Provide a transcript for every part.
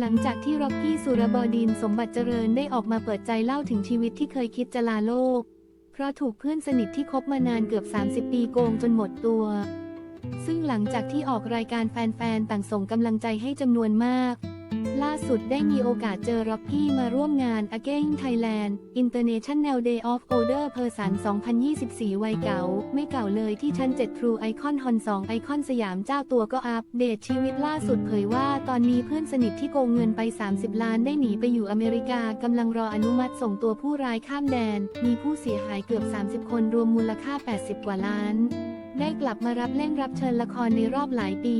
หลังจากที่ร็อกกี้สุรบดินสมบัติเจริญได้ออกมาเปิดใจเล่าถึงชีวิตที่เคยคิดจะลาโลก เพราะถูกเพื่อนสนิทที่คบมานานเกือบ 30 ปีโกงจนหมดตัว ซึ่งหลังจากที่ออกรายการแฟนๆ ต่างส่งกำลังใจให้จำนวนมาก ล่าสุดได้มีโอกาสเจอร็อกกี้มาร่วมงาน Again Thailand International Day of Older Person 2024 วัยเก่า ไม่เก่าเลยที่ชั้น 7 True Icon Hon 2ไอคอนสยามเจ้าตัวก็อัปเดตชีวิตล่าสุดเผยว่าตอนนี้เพื่อนสนิทที่โกงเงินไป 30 ล้านได้หนีไปอยู่อเมริกากำลังรออนุมัติส่งตัวผู้ร้ายข้ามแดน มีผู้เสียหายเกือบ 30 คนรวมมูลค่า 80 กว่าล้าน ได้กลับมารับเล่นรับเชิญละครในรอบหลายปี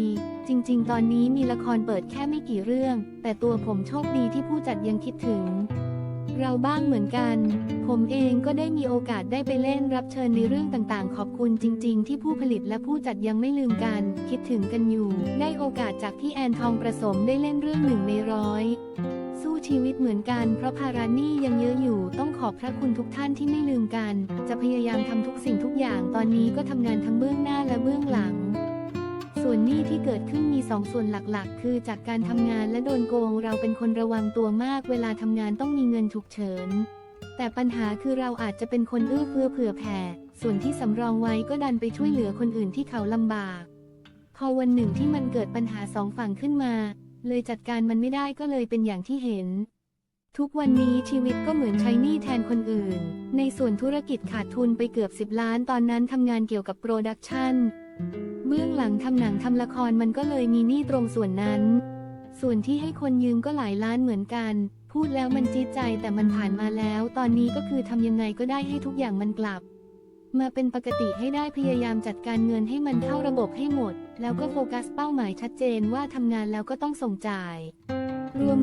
จริง ๆ ตอนนี้มีละครเปิดแค่ไม่กี่เรื่อง แต่ตัวผมโชคดีที่ผู้จัดยังคิดถึง เราบ้างเหมือนกัน ผมเองก็ได้มีโอกาสได้ไปเล่นรับเชิญในเรื่องต่างๆ ขอบคุณจริง ๆ ที่ผู้ผลิตและผู้จัดยังไม่ลืมกัน คิดถึงกันอยู่ ได้โอกาสจากพี่แอนทองประสมได้เล่นเรื่องหนึ่งในร้อย สู้ชีวิตเหมือนกัน เพราะภาระหนี้ยังเยอะอยู่ ต้องขอบพระคุณทุกท่านที่ไม่ลืมกัน จะพยายามทำทุกสิ่งทุกอย่าง ตอนนี้ก็ทำงานทั้งเบื้องหน้าและเบื้องหลัง ส่วนหนี้ที่เกิดขึ้นมีสองส่วนหลักๆ คือจากการทำงานและโดนโกง เราเป็นคนระวังตัวมาก เวลาทำงานต้องมีเงินฉุกเฉิน แต่ปัญหาคือเราอาจจะเป็นคนเอื้อเฟื้อเผื่อแผ่ ส่วนที่สำรองไว้ก็ดันไปช่วยเหลือคนอื่นที่เขาลำบาก พอวันหนึ่งที่มันเกิดปัญหาสองฝั่งขึ้นมา เลยจัดการมันไม่ได้ก็เลยเป็นอย่างที่เห็น ทุกวันนี้ชีวิตก็เหมือนใช้หนี้แทนคนอื่น ในส่วนธุรกิจขาดทุนไปเกือบ 10 ล้านตอนนั้นทำงานเกี่ยวกับโปรดักชันเบื้องหลังทำหนังทำละครมันก็เลยมีหนี้ตรงส่วนนั้น ส่วนที่ให้คนยืมก็หลายล้านเหมือนกัน พูดแล้วมันจี๊ดใจแต่มันผ่านมาแล้ว ตอนนี้ก็คือทำยังไงก็ได้ให้ทุกอย่างมันกลับ มาเป็นปกติให้ได้พยายามจัดการเงินให้มันเข้าระบบให้หมด แล้วก็โฟกัสเป้าหมายชัดเจนว่าทำงานแล้วก็ต้องส่งจ่าย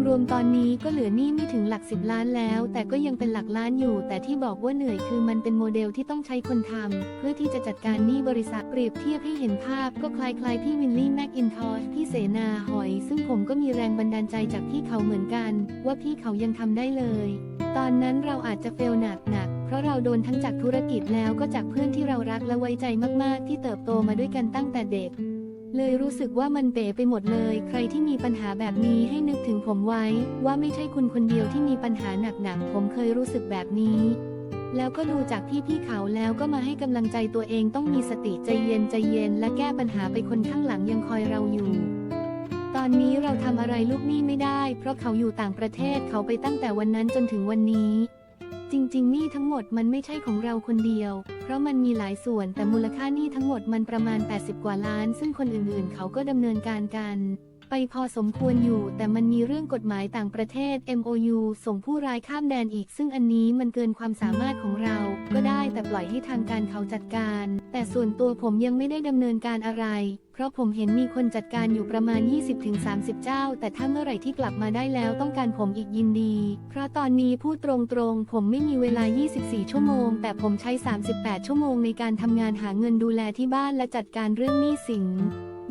รวมๆตอนนี้ก็เหลือหนี้ไม่ถึงหลักสิบล้านแล้ว แต่ก็ยังเป็นหลักล้านอยู่ แต่ที่บอกว่าเหนื่อยคือมันเป็นโมเดลที่ต้องใช้คนทำเพื่อที่จะจัดการหนี้บริษัทเปรียบเทียบให้เห็นภาพ ก็คล้ายๆพี่วินลี่แม็กอินทอชพี่เสนาหอย ซึ่งผมก็มีแรงบันดาลใจจากพี่เขาเหมือนกัน ว่าพี่เขายังทำได้เลย ตอนนั้นเราอาจจะเฟลหนักหนัก ราะเราโดนทั้งจากธุรกิจแล้วก็จากเพื่อนที่เรารักและไว้ใจมากๆ ที่เติบโตมาด้วยกันตั้งแต่เด็ก เลยรู้สึกว่ามันเป๋ไปหมดเลย ใครที่มีปัญหาแบบนี้ให้นึกถึงผมไว้ ว่าไม่ใช่คุณคนเดียวที่มีปัญหาหนักๆผมเคยรู้สึกแบบนี้ แล้วก็ดูจากพี่ๆเขาแล้วก็มาให้กำลังใจตัวเองต้องมีสติใจเย็นใจเย็น และแก้ปัญหาไปคนข้างหลังยังคอยเราอยู่ตอนนี้เราทำอะไรลูกหนี้ไม่ได้ เพราะเขาอยู่ต่างประเทศเขาไปตั้งแต่วันนั้นจนถึงวันนี้ จริงๆหนี้ทั้งหมดมันไม่ใช่ของเราคนเดียว เพราะมันมีหลายส่วนแต่มูลค่าหนี้ทั้งหมดมันประมาณ 80 กว่าล้าน ซึ่งคนอื่นๆ เขาก็ดำเนินการกัน ไปพอสมควรอยู่ แต่มันมีเรื่องกฎหมายต่างประเทศ MOU ส่งผู้ร้ายข้ามแดนอีก ซึ่งอันนี้มันเกินความสามารถของเรา ก็ได้แต่ปล่อยให้ทางการเขาจัดการ แต่ส่วนตัวผมยังไม่ได้ดำเนินการอะไร ราะผมเห็นมีคนจัดการอยู่ประมาณ 20-30 เจ้า แต่ถ้าเมื่อไหร่ที่กลับมาได้แล้วต้องการผมอีกยินดี เพราะตอนนี้พูดตรงๆ ผมไม่มีเวลา 24 ชั่วโมง แต่ผมใช้ 38 ชั่วโมงในการทำงานหาเงินดูแลที่บ้านและจัดการเรื่องหนี้สิน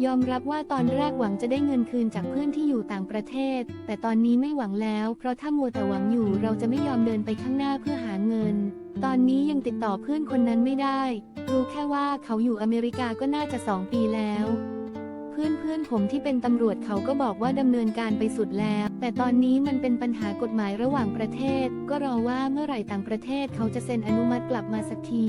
ยอมรับว่าตอนแรกหวังจะได้เงินคืนจากเพื่อนที่อยู่ต่างประเทศ แต่ตอนนี้ไม่หวังแล้ว เพราะถ้ามัวแต่หวังอยู่เราจะไม่ยอมเดินไปข้างหน้าเพื่อหาเงิน ตอนนี้ยังติดต่อเพื่อนคนนั้นไม่ได้ รู้แค่ว่าเขาอยู่อเมริกาก็น่าจะสองปีแล้ว เพื่อนเพื่อนๆผมที่เป็นตำรวจเขาก็บอกว่าดำเนินการไปสุดแล้ว แต่ตอนนี้มันเป็นปัญหากฎหมายระหว่างประเทศ ก็รอว่าเมื่อไหร่ต่างประเทศเขาจะเซ็นอนุมัติกลับมาสักที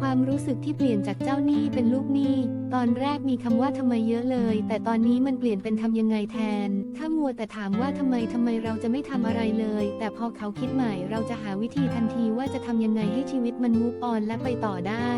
ความรู้สึกที่เปลี่ยนจากเจ้าหนี้เป็นลูกหนี้ ตอนแรกมีคำว่าทำไมเยอะเลย แต่ตอนนี้มันเปลี่ยนเป็นทำยังไงแทน ถ้ามัวแต่ถามว่าทำไมทำไมเราจะไม่ทำอะไรเลย แต่พอเขาคิดใหม่เราจะหาวิธีทันทีว่าจะทำยังไงให้ชีวิตมันมูฟออนและไปต่อได้